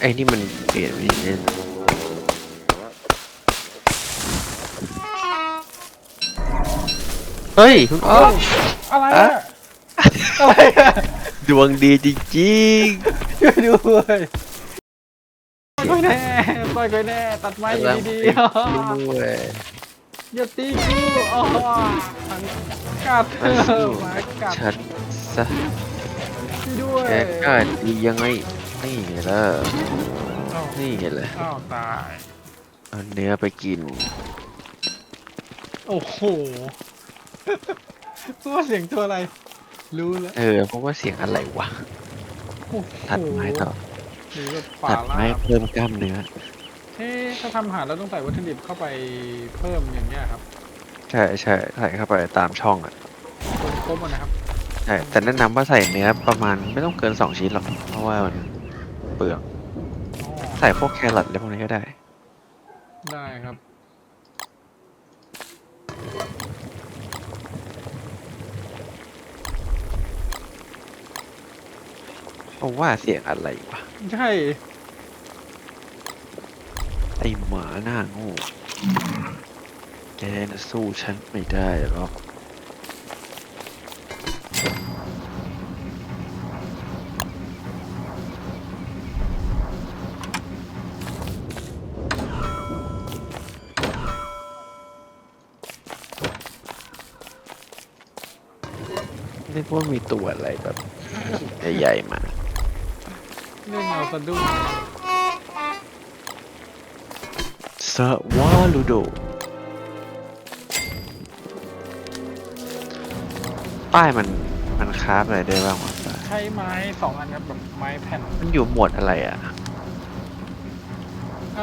ไอ้นี่มันเปลี่ยนไปเล่นเฮ้ยคุณอ้อมอะไรอะอะอะไรอะดวงดีจริงช่วยด้วยต่อยแน่ต่อยแน่ตัดไม้ๆอยู่ดีด้วยๆอย่าตีกูอ๋อกัดมาสู้หมากัดฉันซะช่วยด้วยแกกล้าดียังไง นี่ไงล่ะอ้าวนี่ไงล่ะอ้าวตาย เอาเนื้อไปกิน โอ้โหว่าเสียงตัวอะไร รู้แล้ว เออเพราะว่าเสียงอะไรวะโอ้โหตัดไม้ต่อหรือแบบป่าตัดลาไม้บเพิ่มกล้ามเนื้อ เอ๊ะถ้าทำอาหารแล้วต้องใส่วัตถุดิบเข้าไปเพิ่มอย่างเงี้ยครับใช่ใช่ใส่เข้าไปตามช่องอะคนครบอะนะครับ ใช่แต่แนะนำว่าใส่เนื้อประมาณไม่ต้องเกินสองชิ้นหรอก เพราะว่ามัน เปลืองอ๋อใส่พวกแครอทอะไรพวกนี้ก็ได้ ได้ครับ เพราะว่าเสียงอะไรวะใช่ ไอหมาหน้าโง่แกน่ะสู้ฉันไม่ได้หรอก ไม่พวกมีตัวอะไรแบบใหญ่ๆมาเล่นเอาสะดุ้งสวาลูโดป้ายมันมันคราฟอะไรได้บ้างวะใช้ไม้สองอันครับแบบไม้แผ่น มันอยู่หมวดอะไรอะ เอ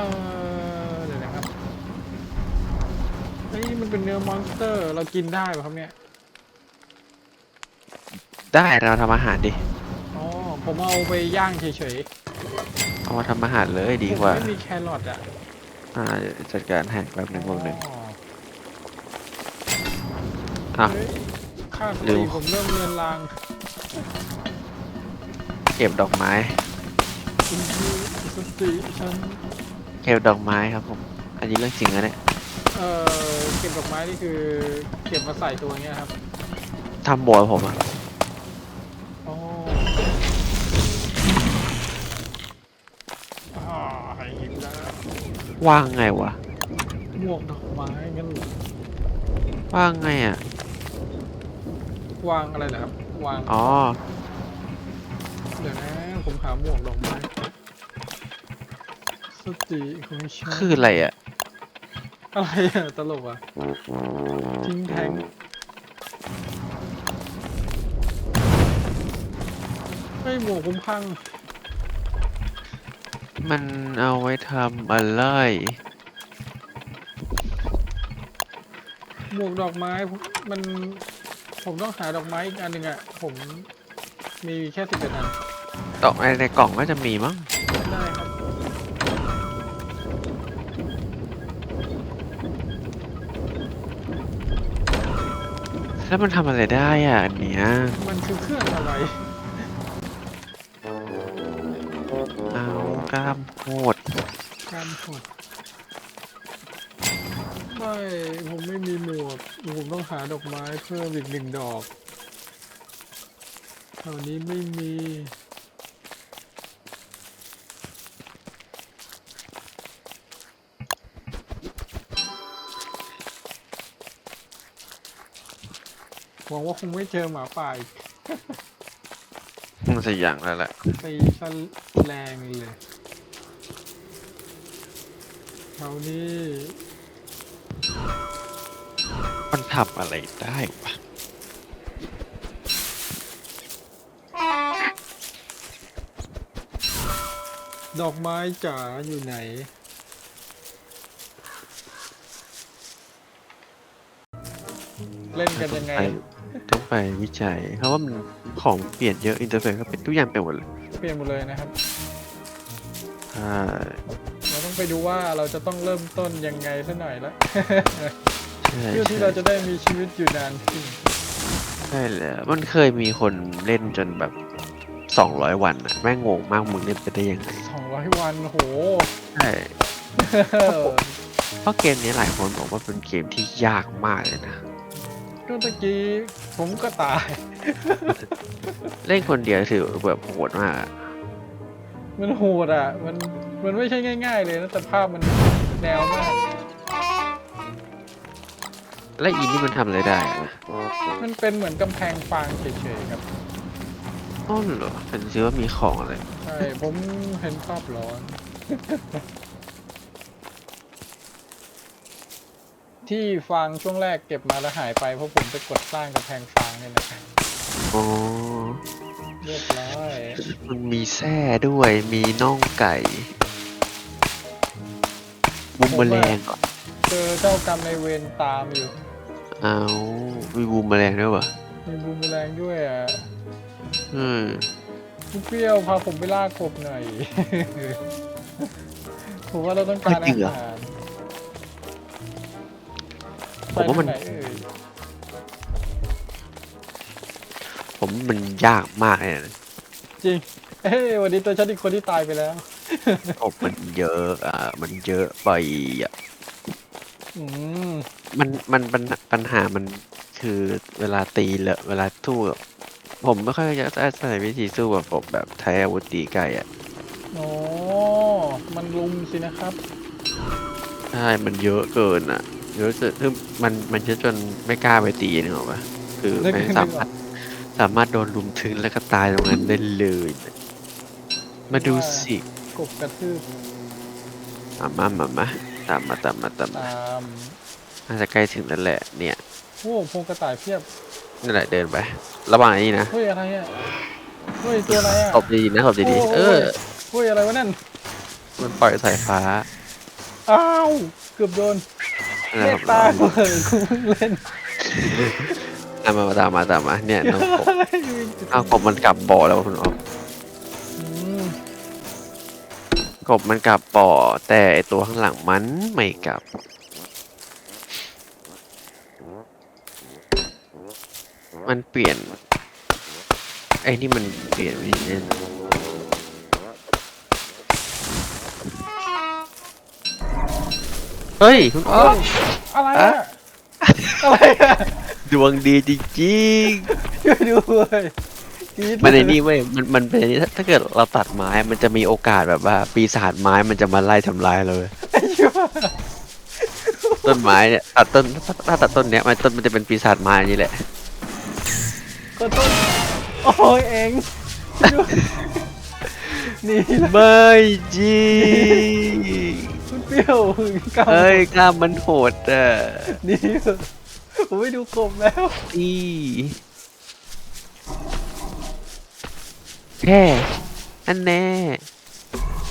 อเดี๋ยวนะครับเฮ้ยมันเป็นเนื้อมอนสเตอร์ เรากินได้ป่ะครับเนี่ย ได้เราทำอาหารดิ อ๋อ ผมเอาไปย่างเฉยเอามาทำอาหารเลยๆดีผมกว่าไม่มีแครอทอะอ่าเดี๋ยวจัดการให้แบบหนึ่งแบบหนึ่งอ๋ออะ เฮ้ยค่าสเร็ติวผมเริ่มเลือนลางเก็บดอกไม้ คุณคือสติฉัน เก็บดอกไม้ครับผม อันนี้เรื่องจริงนะเนี่ยเอ่อ เก็บดอกไม้นี่คือ เก็บมาใส่ตัวเงี้ยครับ ทำบัวผมอะ วางไงวะหมวกดอกไม้งั้นเหรอวางไงอะ วางอะไรเหรอครับ วาง อ๋อ เดี๋ยวนะ ผมหาหมวกดอกไม้สติของฉันคืออะไรอะ อะไรอะตลกอะทิ้งแทงไอ้ยหมวกผมพัง มันเอาไว้ทำอะไรหมวกดอกไม้ผมมันผมต้องหาดอกไม้อีกอันหนึ่งอะ ผมมีแค่สิบเอ็ดอันดอกไม้ในกล่องก็จะมีมั้ง ได้ครับ แล้วมันทำอะไรได้อะอันเนี้ย มันคือเครื่องอะไร กล้ามโหดการหดไม่ผมไม่มีหมวกผมต้องหาดอกไม้เพิ่มอีกหนึ่งดอกแถวนี้ไม่มีหวังว่าคงไม่เจอหมาป่าอีกมันสักอย่างแล้วแหละตีซะแรงเลย แถวนี้มันทำอะไรได้วะดอกไม้จ๋าอยู่ไหน เล่นกันยังไงไปต้องไปวิจัย เพราะว่ามันของเปลี่ยนเยอะ อินเทอร์เฟซก็เป็นทุกอย่างเปลี่ยนหมดเลยเปลี่ยนหมดเลยนะครับ ใช่เราต้อง ไปดูว่าเราจะต้องเริ่มต้นยังไงสักหน่อยละใช่เพื่อที่เราจะได้มีชีวิตอยู่นานขึ้นใช่แล้วมันเคยมีคนเล่นจนแบบสองร้อยวันอะแม่งงงมากมึงเล่นไปได้ยังไงสองร้อยอยวันโหใช่เพราะเกมนี้หลายคนบอกว่าเป็นเกมที่ยากมากเลยนะก็ตะกี้ผมก็ตาย เล่นคนเดียวถือแบบโหดมากอะ มันโหดอะ มัน มันไม่ใช่ง่าย ๆ เลยนะแต่ภาพมันแนวมาก และอีนี่มันทำอะไรได้อะมันเป็นเหมือนกำแพงฟางเฉยๆครับ อ้อนเหรอเป็นซิว่ามีของอะไร ใช่ ผมเห็นภาพร้อน ที่ฟางช่วงแรกเก็บมาแล้วหายไปเพราะผมไปกดสร้างกำแพงฟางเนี่ยนะครับอ๋อ เรียบร้อยมันมีแส้ด้วย มีน่องไก่บุมแมลงก่อนเจอเจ้ากรรมในายเวรตามอยู่เอามีบูมแมลงด้วยวะมีบูมแมลงด้วยอะอืมคุณเปรี้ยวพาผมไปล่ากบหน่อย ผมว่าเราต้องการอาหารผมว่ามัน ไปทงไหเอ่ย ผมว่ามันยากมากเลยนะจริง เอ้ยวันนี้ตัวฉันอีกคนที่ตายไปแล้ว กบมันเยอะอะมันเยอะไปอะอืมมันมันปัญปัญหามันคือเวลาตีเลยเวลาสู้กับผมไม่ค่อยจะใช้วิธีสู้แบบผมแบบใช้อาวุธตีไก่อะโอ้มันลุมสินะครับ ใช่มันเยอะเกินอะเยอะจนคือมันมันเยอะจนไม่กล้าไปตีนึกออกปะคือนึกไม่นึกสามารถ สามารถโดนลุมถึงแล้วก็ตายตรงนั้นได้เลยนะมาดูสิกบกระทืบมามามามาตามมาตามมาตามมาตามน่าจะใกล้ถึงแล้วแหละเนี่ยโอ้พงกระต่ายเพียบนั่นแหละเดินไป ระหว่างนี้นะเฮ้ยอะไรอะเฮ้ยตัวอะไรอะตบดีๆนะตบดีๆเออเฮ้ยอะไรวะนั่นมันปล่อยสายฟ้าอ้าวเกือบโดนนั่นแหเมละตตาเปิดกูเพิ่งเล่น ตามมาตามมาตามมาเนี่ยน้องกบอ้าวกบมันกลับบ่อแล้วคุณออฟอืมกบมันกลับบ่อแต่ไอตัวข้างหลังมันไม่กลับ มันเปลี่ยนไอ้นี่มันเปลี่ยนวิธีเล่นเฮ้ย คุณออฟอะไรอะอะไรอะ ดวงดีจริงช่วยด้วยกรี๊ดๆมันในนี่เว้ยมันมันเป็นอันนี้ถ้าถ้าเกิดเราตัดไม้มันจะมีโอกาสแบบว่า ปีศาจไม้มันจะมาไล่ทำลายเราเลยไอ้เหี้ยต้นไม้เนี่ยตัดต้นถ้าถ้าตัดต้นเนี้ยมันต้นมันจะเป็นปีศาจไม้นี่แหละ ก็ต้นโอ้ยเองนี่แหละไม่จริงคุณเปรี้ยวกล้าเอ้ยกล้ามมันโหดอะ นี่ ผมไม่ดูกบแล้วอีแค่อันแน่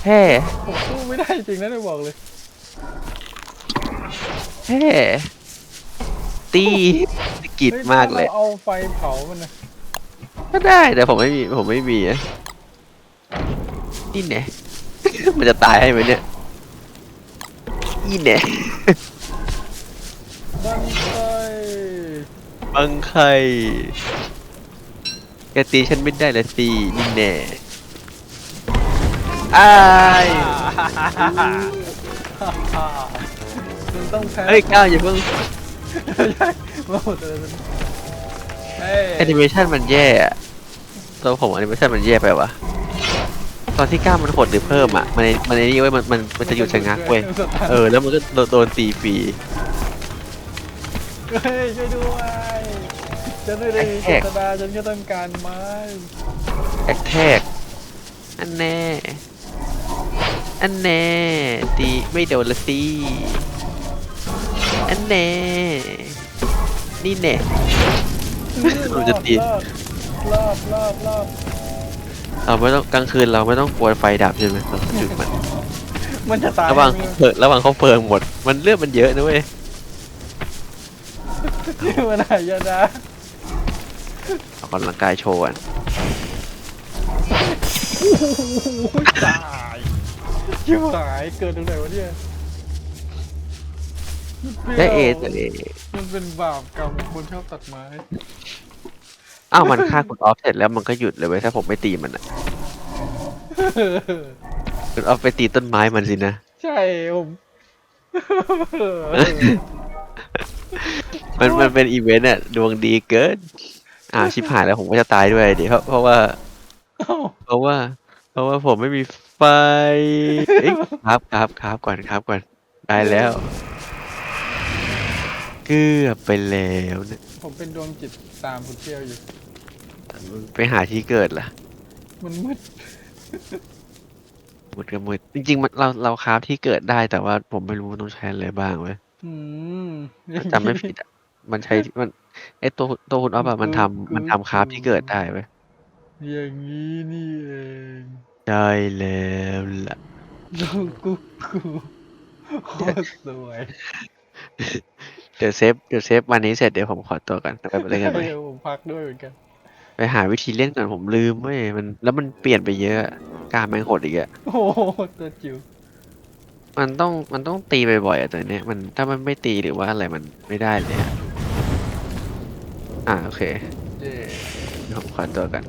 แค่ผมสู้ไม่ได้จริงนะเนี่ยบอกเลยแค่ตีสะกิดฮ้มากเลยถ้รเอาไฟเผามันนะก็ได้แต่ผมไม่มีผมไม่มีอะนี่แน่ มันจะตายให้ไหมเนี่ยนี่แน่ ดันไฟ บังใครแกตีฉันไม่ได้ละสินี่แน่อายมันต้องแพ้เฮ้ยก้าวอย่าเพิ่งใช่มาหมดเลยมันเฮ้ยแอนิเมชันมันแย่อะตัวผมแอนิเมชันมันแย่ไปวะตอนที่ก้าวมันหดหรือเพิ่มอะ มันในมันในนี่เว้ยมันมันมันจะหยุดชะงักเว้ย เออ แล้วมันก็โดนโดนตีฟรี เฮ้ยช่วยด้วยฉันไม่ได้มีเจตนาฉันก็ต้องการไม้แท็กแทกอันแน่ อันแน่ตีไม่โดนละสิอันแน่ นี่แน่มันจะตีรอบรอบรอบเราไม่ต้องกลางคืนเราไม่ต้องกลัวไฟดับใช่ไหมเราจุดมันมันจะตายระหว่างเพิงระหว่างเขาเพิงหมด มันเลือดมันเยอะนะเว้ย มันหายนะออกกำลังกายโชว์กันโอ้โหตายชิบหายเกิดตรงไหนวะเนี่ยได้เอแต่เอมันเป็นบาปกรรมคนชอบตัดไม้ อ้าวมันฆ่าคุณออฟเสร็จแล้วมันก็หยุดเลยเว้ยถ้าผมไม่ตีมันอะคุณเอาไปตีต้นไม้มันสินะ ใช่ผม มันมันเป็นอีเวนต์อะดวงดีเกินอ่าชิบหายแล้วผมก็จะตายด้วยดิเพราะเพราะว่า เอ้าเพราะว่า เพราะว่าผมไม่มีไฟเอ้ยครับครับครับก่อนครับก่อนได้แล้ว เกือบไปแล้วนะผมเป็นดวงจิตตามคุณเที่ยวอยู่ ไปหาที่เกิดล่ะมันมืดมืดก็มืดจริง ๆ มันเราเราคราฟที่เกิดได้แต่ว่าผมไม่รู้ว่าต้องใช้อะไรบ้างเว้ย อืม ถ้าจำไม่ผิดอะมันใช้มันไอตัวตัวคุณออฟอะมันทำมันทำคราฟที่เกิดได้เว้ยอย่างนี้นี่เองได้แล้วล่ะดวงกุ๊กกูโคตรสวยเดี๋ยวเซฟเดี๋ยวเซฟวันนี้เสร็จเดี๋ยวผมขอตัวกันไปเล่นกันใหม่เดี๋ยวผมพักด้วยเหมือนกันไปหาวิธีเล่นก่อนผมลืมเว้ยมันแล้วมันเปลี่ยนไปเยอะกล้ารแมงโหดอีกอะโอ้โหตัวจิ๋ว มันต้องมันต้องตีบ่อยๆอะตัวเนี้ยมันถ้ามันไม่ตีหรือว่าอะไรมันไม่ได้เลยอะอ่าโอเคเย่เดี๋ยวผมขอตัวกัน